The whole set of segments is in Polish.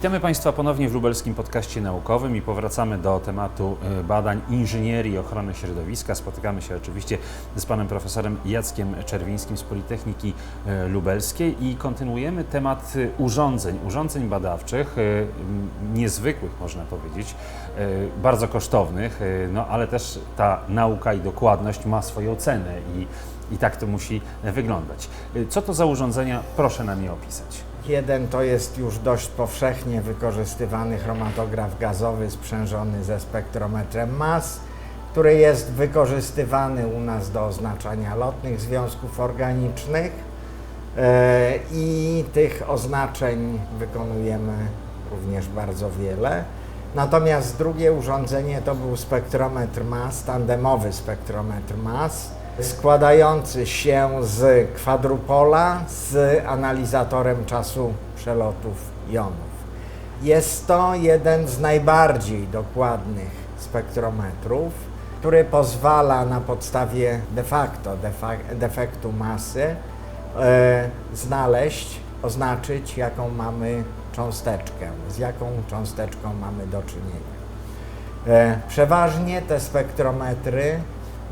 Witamy Państwa ponownie w lubelskim podcaście naukowym i powracamy do tematu e, badań inżynierii ochrony środowiska. Spotykamy się oczywiście z panem profesorem Jackiem Czerwińskim z Politechniki e, Lubelskiej i kontynuujemy temat e, urządzeń, urządzeń badawczych, niezwykłych można powiedzieć, bardzo kosztownych, no ale też ta nauka i dokładność ma swoją cenę i, i tak to musi wyglądać. Co to za urządzenia? Proszę nam je opisać. Jeden to jest już dość powszechnie wykorzystywany chromatograf gazowy sprzężony ze spektrometrem mas, który jest wykorzystywany u nas do oznaczania lotnych związków organicznych E, i tych oznaczeń wykonujemy również bardzo wiele. Natomiast drugie urządzenie to był spektrometr mas, tandemowy spektrometr mas, składający się z kwadrupola z analizatorem czasu przelotów jonów. Jest to jeden z najbardziej dokładnych spektrometrów, który pozwala na podstawie de facto defektu masy e, znaleźć, oznaczyć, jaką mamy cząsteczkę, z jaką cząsteczką mamy do czynienia. E, Przeważnie te spektrometry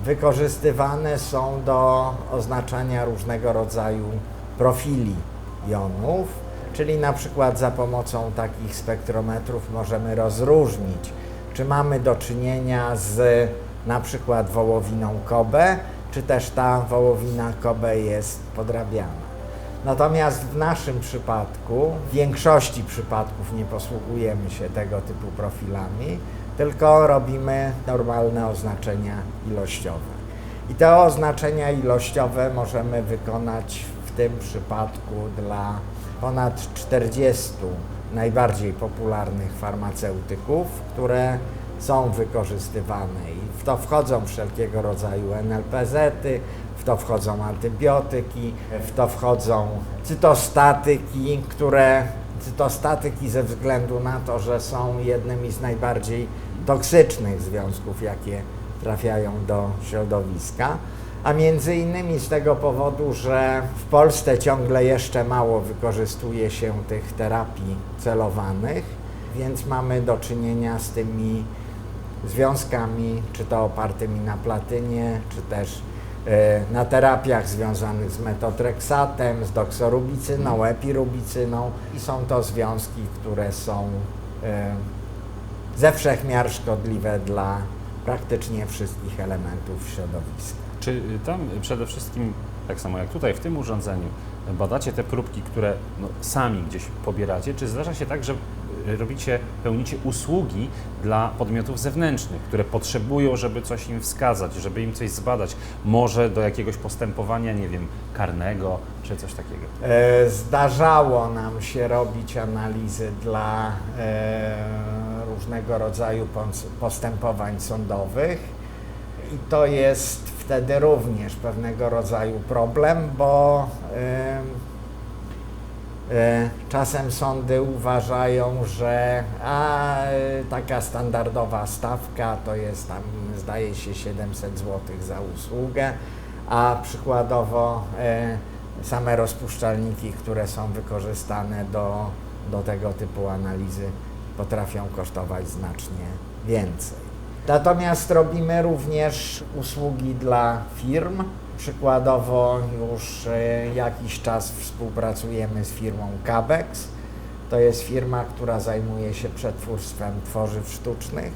wykorzystywane są do oznaczania różnego rodzaju profili jonów, czyli na przykład za pomocą takich spektrometrów możemy rozróżnić, czy mamy do czynienia z na przykład wołowiną Kobe, czy też ta wołowina Kobe jest podrabiana. Natomiast w naszym przypadku, w większości przypadków nie posługujemy się tego typu profilami, tylko robimy normalne oznaczenia ilościowe. I te oznaczenia ilościowe możemy wykonać w tym przypadku dla ponad 40 najbardziej popularnych farmaceutyków, które są wykorzystywane i w to wchodzą wszelkiego rodzaju NLPZ-y, w to wchodzą antybiotyki, w to wchodzą cytostatyki, które cytostatyki ze względu na to, że są jednymi z najbardziej toksycznych związków, jakie trafiają do środowiska, a między innymi z tego powodu, że w Polsce ciągle jeszcze mało wykorzystuje się tych terapii celowanych, więc mamy do czynienia z tymi związkami, czy to opartymi na platynie, czy też na terapiach związanych z metotreksatem, z doksorubicyną, epirubicyną i są to związki, które są e, ze wszechmiar szkodliwe dla praktycznie wszystkich elementów środowiska. Czy tam przede wszystkim, tak samo jak tutaj w tym urządzeniu, badacie te próbki, które no, sami gdzieś pobieracie? Czy zdarza się tak, że robicie, pełnicie usługi dla podmiotów zewnętrznych, które potrzebują, żeby coś im wskazać, żeby im coś zbadać, może do jakiegoś postępowania, nie wiem, karnego czy coś takiego? E, Zdarzało nam się robić analizy dla e, różnego rodzaju postępowań sądowych i to jest wtedy również pewnego rodzaju problem, bo e, e, czasem sądy uważają, że a, e, taka standardowa stawka to jest tam zdaje się 700 zł za usługę, a przykładowo e, same rozpuszczalniki, które są wykorzystane do, do tego typu analizy, potrafią kosztować znacznie więcej. Natomiast robimy również usługi dla firm. Przykładowo już e, jakiś czas współpracujemy z firmą Cabex. To jest firma, która zajmuje się przetwórstwem tworzyw sztucznych.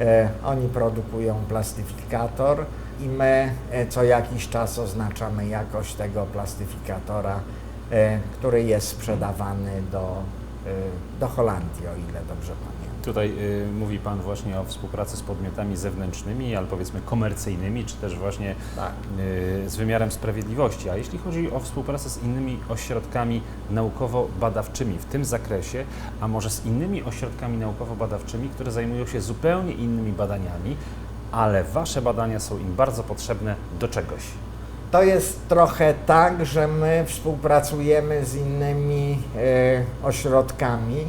E, Oni produkują plastyfikator i my e, co jakiś czas oznaczamy jakość tego plastyfikatora, który jest sprzedawany do, do Holandii, o ile dobrze pamiętam. Tutaj y, mówi Pan właśnie o współpracy z podmiotami zewnętrznymi, ale powiedzmy komercyjnymi, czy też właśnie Tak. y, z wymiarem sprawiedliwości. A jeśli chodzi o współpracę z innymi ośrodkami naukowo-badawczymi w tym zakresie, a może z innymi ośrodkami naukowo-badawczymi, które zajmują się zupełnie innymi badaniami, ale Wasze badania są im bardzo potrzebne do czegoś. To jest trochę tak, że my współpracujemy z innymi e, ośrodkami,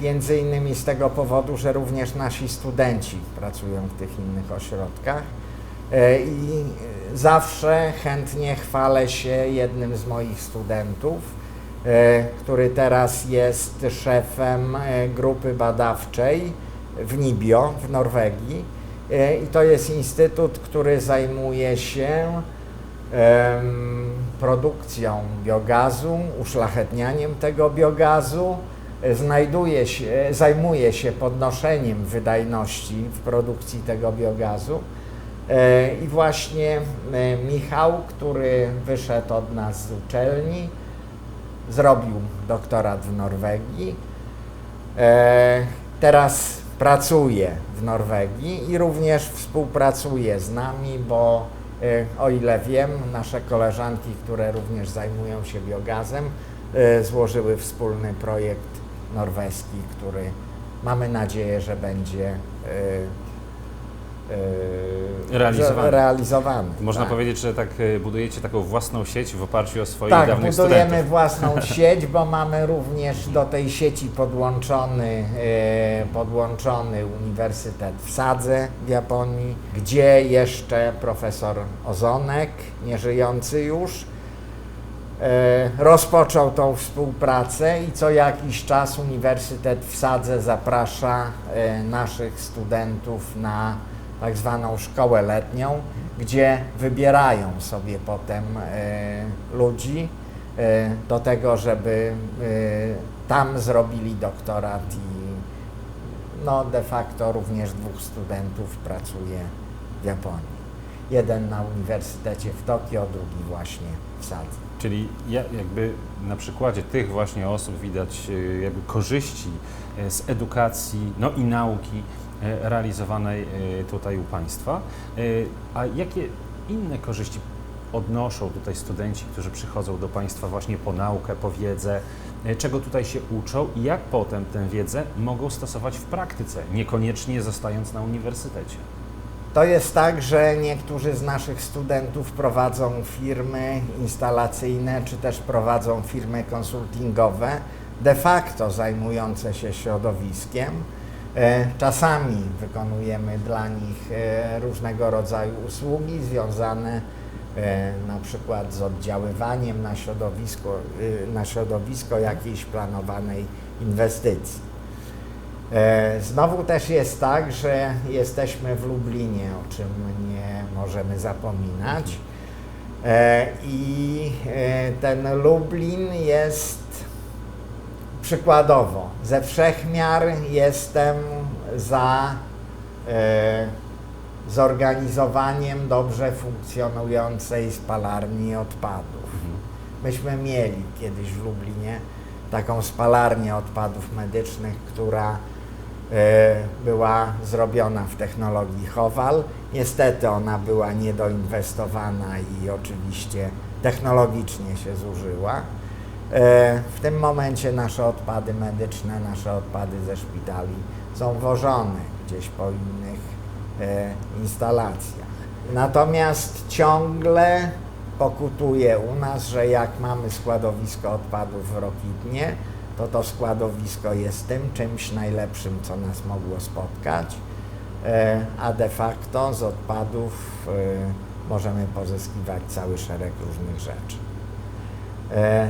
między innymi z tego powodu, że również nasi studenci pracują w tych innych ośrodkach. E, I zawsze chętnie chwalę się jednym z moich studentów, e, który teraz jest szefem e, grupy badawczej w Nibio w Norwegii. E, I to jest instytut, który zajmuje się produkcją biogazu, uszlachetnianiem tego biogazu, e, znajduje się, zajmuje się podnoszeniem wydajności w produkcji tego biogazu. E, I właśnie e, Michał, który wyszedł od nas z uczelni, zrobił doktorat w Norwegii. E, Teraz pracuje w Norwegii i również współpracuje z nami, bo e, o ile wiem, nasze koleżanki, które również zajmują się biogazem, e, złożyły wspólny projekt norweski, który mamy nadzieję, że będzie e, e, Realizowany. realizowany. Można tak. powiedzieć, że tak e, budujecie taką własną sieć w oparciu o swoich Tak, dawnych budujemy studentów. własną sieć, bo mamy również do tej sieci podłączony, podłączony Uniwersytet w Sadze w Japonii, gdzie jeszcze profesor Ozonek, nieżyjący już, rozpoczął tą współpracę i co jakiś czas Uniwersytet w Sadze zaprasza e, naszych studentów na tak zwaną szkołę letnią, gdzie wybierają sobie potem e, ludzi e, do tego, żeby e, tam zrobili doktorat i no de facto również dwóch studentów pracuje w Japonii. Jeden na Uniwersytecie w Tokio, drugi właśnie w Sadze. Czyli ja, jakby na przykładzie tych właśnie osób widać e, jakby korzyści e, z edukacji no i nauki e, realizowanej tutaj u Państwa. A jakie inne korzyści odnoszą tutaj studenci, którzy przychodzą do Państwa właśnie po naukę, po wiedzę, czego tutaj się uczą i jak potem tę wiedzę mogą stosować w praktyce, niekoniecznie zostając na uniwersytecie? To jest tak, że niektórzy z naszych studentów prowadzą firmy instalacyjne, czy też prowadzą firmy konsultingowe, de facto zajmujące się środowiskiem. E, Czasami wykonujemy dla nich e, różnego rodzaju usługi związane e, na przykład z oddziaływaniem na środowisko, na środowisko jakiejś planowanej inwestycji. E, Znowu też jest tak, że jesteśmy w Lublinie, o czym nie możemy zapominać. E, I e, ten Lublin jest przykładowo, ze wszechmiar jestem za zorganizowaniem dobrze funkcjonującej spalarni odpadów. Myśmy mieli kiedyś w Lublinie taką spalarnię odpadów medycznych, która była zrobiona w technologii Howal. Niestety ona była niedoinwestowana i oczywiście technologicznie się zużyła. E, W tym momencie nasze odpady medyczne, nasze odpady ze szpitali są wożone gdzieś po innych e, instalacjach. Natomiast ciągle pokutuje u nas, że jak mamy składowisko odpadów w Rokitnie, to to składowisko jest tym czymś najlepszym, co nas mogło spotkać, e, a de facto z odpadów e, możemy pozyskiwać cały szereg różnych rzeczy. E,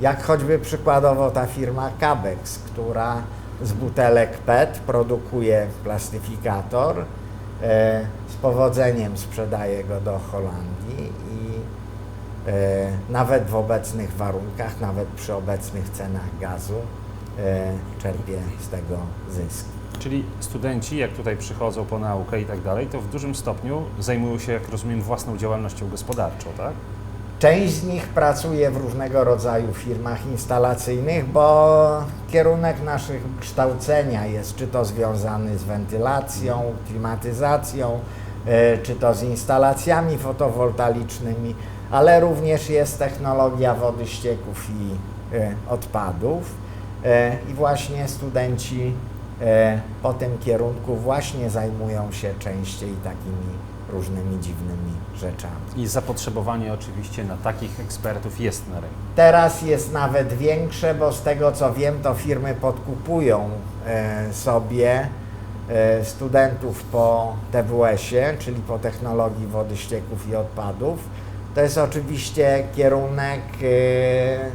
Jak choćby przykładowo ta firma Cabex, która z butelek PET produkuje plastyfikator, z powodzeniem sprzedaje go do Holandii i nawet w obecnych warunkach, nawet przy obecnych cenach gazu e, czerpie z tego zyski. Czyli studenci, jak tutaj przychodzą po naukę i tak dalej, to w dużym stopniu zajmują się, jak rozumiem, własną działalnością gospodarczą, tak? Część z nich pracuje w różnego rodzaju firmach instalacyjnych, bo kierunek naszych kształcenia jest czy to związany z wentylacją, klimatyzacją, e, czy to z instalacjami fotowoltaicznymi, ale również jest technologia wody ścieków i e, odpadów. E, I właśnie studenci e, po tym kierunku właśnie zajmują się częściej takimi różnymi dziwnymi rzeczami. I zapotrzebowanie oczywiście na takich ekspertów jest na rynku. Teraz jest nawet większe, bo z tego co wiem, to firmy podkupują sobie studentów po TWS-ie, czyli po technologii wody, ścieków i odpadów. To jest oczywiście kierunek e, e,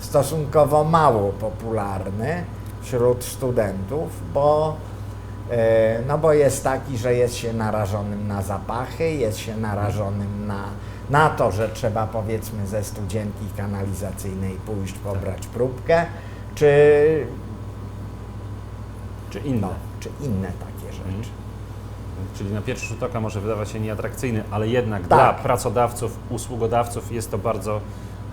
stosunkowo mało popularny wśród studentów, bo, e, no bo jest taki, że jest się narażonym na zapachy, jest się narażonym na, na to, że trzeba powiedzmy ze studzienki kanalizacyjnej pójść pobrać próbkę, czy, Czy inne? no, czy inne takie rzeczy. Czyli na pierwszy rzut oka może wydawać się nieatrakcyjny, ale jednak Tak. dla pracodawców, usługodawców jest to bardzo,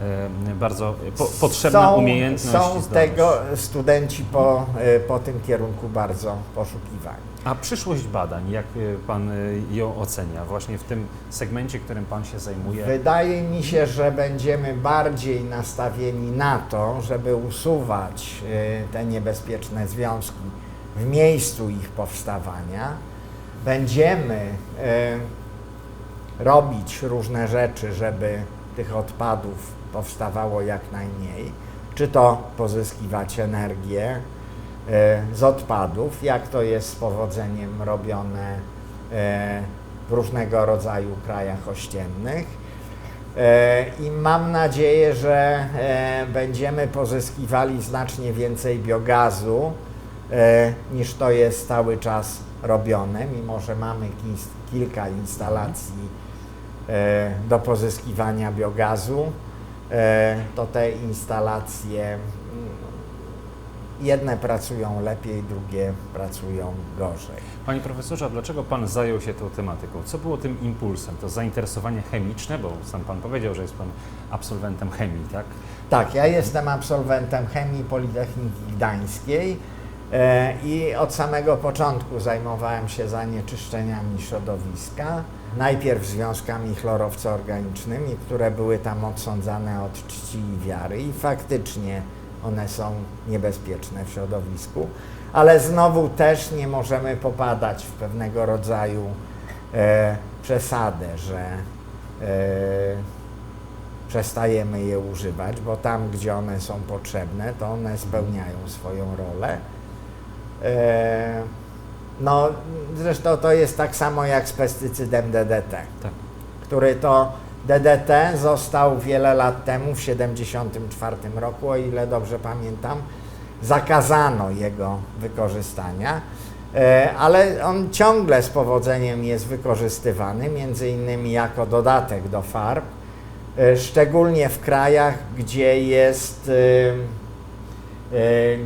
e, bardzo po, potrzebna są, umiejętność. Są tego studenci po, e, po tym kierunku bardzo poszukiwani. A przyszłość badań, jak e, Pan e, ją ocenia właśnie w tym segmencie, którym Pan się zajmuje? Wydaje mi się, że będziemy bardziej nastawieni na to, żeby usuwać e, te niebezpieczne związki w miejscu ich powstawania. Będziemy e, robić różne rzeczy, żeby tych odpadów powstawało jak najmniej. Czy to pozyskiwać energię e, z odpadów, jak to jest z powodzeniem robione e, w różnego rodzaju krajach ościennych. I mam nadzieję, że będziemy pozyskiwali znacznie więcej biogazu niż to jest cały czas robione, mimo że mamy kilka instalacji e, do pozyskiwania biogazu. E, To te instalacje mm, jedne pracują lepiej, drugie pracują gorzej. Panie profesorze, a dlaczego Pan zajął się tą tematyką? Co było tym impulsem? To zainteresowanie chemiczne, bo sam Pan powiedział, że jest Pan absolwentem chemii, tak? Tak, ja jestem absolwentem chemii Politechniki Gdańskiej i od samego początku zajmowałem się zanieczyszczeniami środowiska. Najpierw związkami chlorowco-organicznymi, które były tam odsądzane od czci i wiary i faktycznie one są niebezpieczne w środowisku, ale znowu też nie możemy popadać w pewnego rodzaju e, przesadę, że e, przestajemy je używać, bo tam, gdzie one są potrzebne, to one spełniają swoją rolę. E, no, zresztą to jest tak samo jak z pestycydem DDT, Tak. który to DDT został wiele lat temu, w 1974 roku, o ile dobrze pamiętam, zakazano jego wykorzystania, e, ale on ciągle z powodzeniem jest wykorzystywany, między innymi jako dodatek do farb, e, szczególnie w krajach, gdzie jest,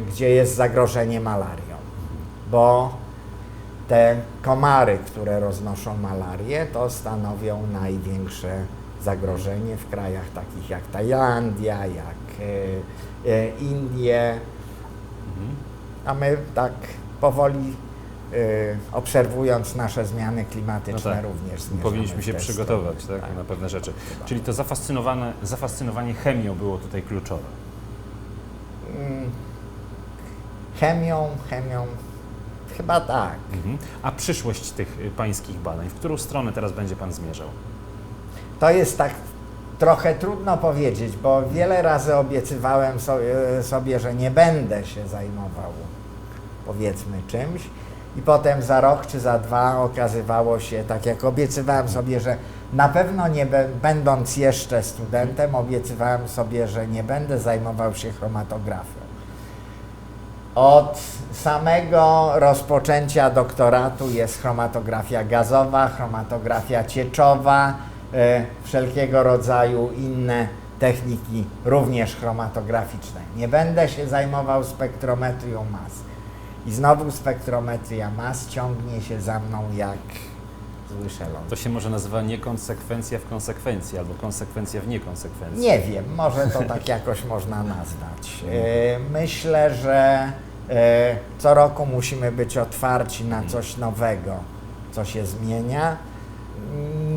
gdzie jest zagrożenie malarią, bo te komary, które roznoszą malarię, to stanowią największe zagrożenie w krajach takich jak Tajlandia, jak e, e, Indie, Mhm. a my tak powoli e, obserwując nasze zmiany klimatyczne No tak. również Powinniśmy się przygotować stronę. tak, na pewne rzeczy. Chyba. Czyli to zafascynowane, zafascynowanie chemią było tutaj kluczowe. Mm, Chemią, chemią, chyba tak. Mhm. A przyszłość tych y, pańskich badań, w którą stronę teraz będzie Pan zmierzał? To jest tak trochę trudno powiedzieć, bo wiele razy obiecywałem sobie, sobie, że nie będę się zajmował powiedzmy czymś i potem za rok czy za dwa okazywało się, tak jak obiecywałem sobie, że na pewno nie będąc jeszcze studentem, obiecywałem sobie, że nie będę zajmował się chromatografią. Od samego rozpoczęcia doktoratu jest chromatografia gazowa, chromatografia cieczowa, e, wszelkiego rodzaju inne techniki, również chromatograficzne. Nie będę się zajmował spektrometrią mas. I znowu spektrometria mas ciągnie się za mną jak To się może nazywa niekonsekwencja w konsekwencji, albo konsekwencja w niekonsekwencji. Nie wiem, może to tak jakoś można nazwać. E, Myślę, że e, co roku musimy być otwarci na coś nowego, co się zmienia.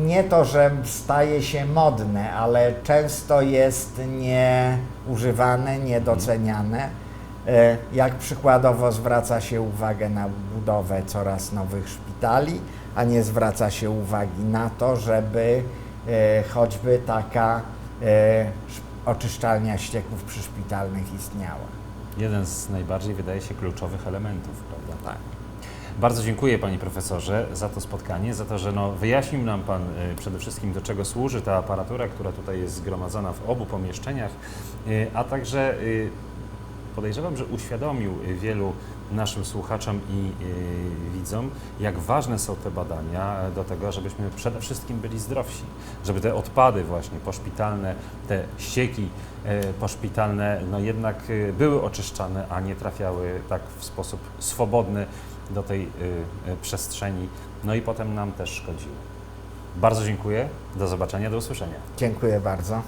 Nie to, że staje się modne, ale często jest nieużywane, niedoceniane. E, Jak przykładowo zwraca się uwagę na budowę coraz nowych szpitali, a nie zwraca się uwagi na to, żeby e, choćby taka e, sz- oczyszczalnia ścieków przyszpitalnych istniała. Jeden z najbardziej, wydaje się, kluczowych elementów, prawda? Tak. Bardzo dziękuję Panie Profesorze za to spotkanie, za to, że no, wyjaśnił nam Pan przede wszystkim do czego służy ta aparatura, która tutaj jest zgromadzona w obu pomieszczeniach, a także podejrzewam, że uświadomił y, wielu naszym słuchaczom i y, widzom, jak ważne są te badania do tego, żebyśmy przede wszystkim byli zdrowsi, żeby te odpady właśnie poszpitalne, te ścieki e, poszpitalne, no jednak y, były oczyszczane, a nie trafiały tak w sposób swobodny do tej przestrzeni, no i potem nam też szkodziły. Bardzo dziękuję, do zobaczenia, do usłyszenia. Dziękuję bardzo.